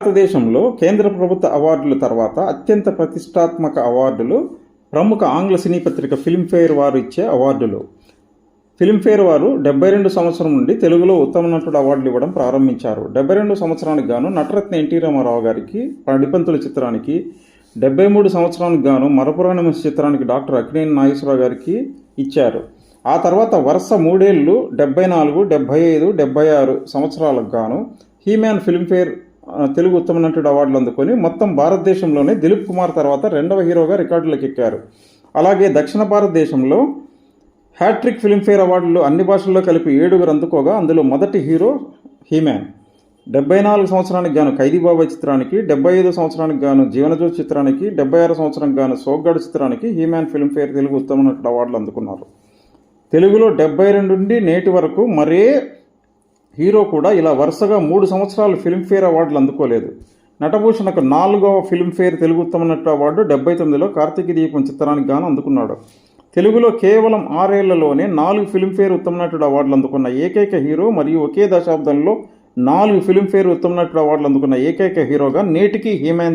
భారతదేశంలో కేంద్ర ప్రభుత్వ అవార్డుల తర్వాత అత్యంత ప్రతిష్టాత్మక అవార్డులు ప్రముఖ ఆంగ్ల సినీ పత్రిక ఫిల్మ్ఫేర్ వారు ఇచ్చే అవార్డులు. ఫిల్మ్ఫేర్ వారు డెబ్బై రెండు సంవత్సరం నుండి తెలుగులో ఉత్తమ నటుడు అవార్డులు ఇవ్వడం ప్రారంభించారు. డెబ్బై రెండు సంవత్సరానికి గాను నటరత్న ఎన్టీ రామారావు గారికి పడిపంతుల చిత్రానికి డెబ్బై మూడు సంవత్సరానికి గాను మరపురాణి చిత్రానికి డాక్టర్ అక్కినేని నాగేశ్వరరావు గారికి ఇచ్చారు. ఆ తర్వాత వరుస మూడేళ్ళు డెబ్బై నాలుగు డెబ్బై ఐదు డెబ్బై ఆరు సంవత్సరాలకు గాను హీమ్యాన్ ఫిల్మ్ఫేర్ తెలుగు ఉత్తమ నటుడు అవార్డులు అందుకొని మొత్తం భారతదేశంలోనే దిలీప్ కుమార్ తర్వాత రెండవ హీరోగా రికార్డులకు ఎక్కారు. అలాగే దక్షిణ భారతదేశంలో హ్యాట్రిక్ ఫిల్మ్ఫేర్ అవార్డులు అన్ని భాషల్లో కలిపి ఏడుగురు అందుకోగా అందులో మొదటి హీరో హీమ్యాన్ డెబ్బై నాలుగు సంవత్సరానికి గాను ఖైదీబాబాయ్ చిత్రానికి డెబ్బై ఐదు సంవత్సరానికి గాను జీవనజ్యోతి చిత్రానికి డెబ్బై ఆరు సంవత్సరానికి గాను సోగ్గాడు చిత్రానికి హీమ్యాన్ ఫిల్మ్ఫేర్ తెలుగు ఉత్తమ నటుడు అవార్డులు అందుకున్నారు. తెలుగులో డెబ్బై రెండు నుండి నేటి వరకు మరే హీరో కూడా ఇలా వరుసగా మూడు సంవత్సరాలు ఫిల్మ్ఫేర్ అవార్డులు అందుకోలేదు. నటభూషణకు నాలుగవ ఫిల్మ్ఫేర్ తెలుగు ఉత్తమ నటుడు అవార్డు డెబ్బై తొమ్మిదిలో కార్తీక దీపం చిత్రానికి గాను అందుకున్నాడు. తెలుగులో కేవలం ఆరేళ్ళలోనే నాలుగు ఫిల్మ్ఫేర్ ఉత్తమ నటుడు అవార్డులు అందుకున్న ఏకైక హీరో మరియు ఒకే దశాబ్దంలో నాలుగు ఫిల్మ్ఫేర్ ఉత్తమ నటుడు అవార్డులు అందుకున్న ఏకైక హీరోగా నేటికి హీమాన్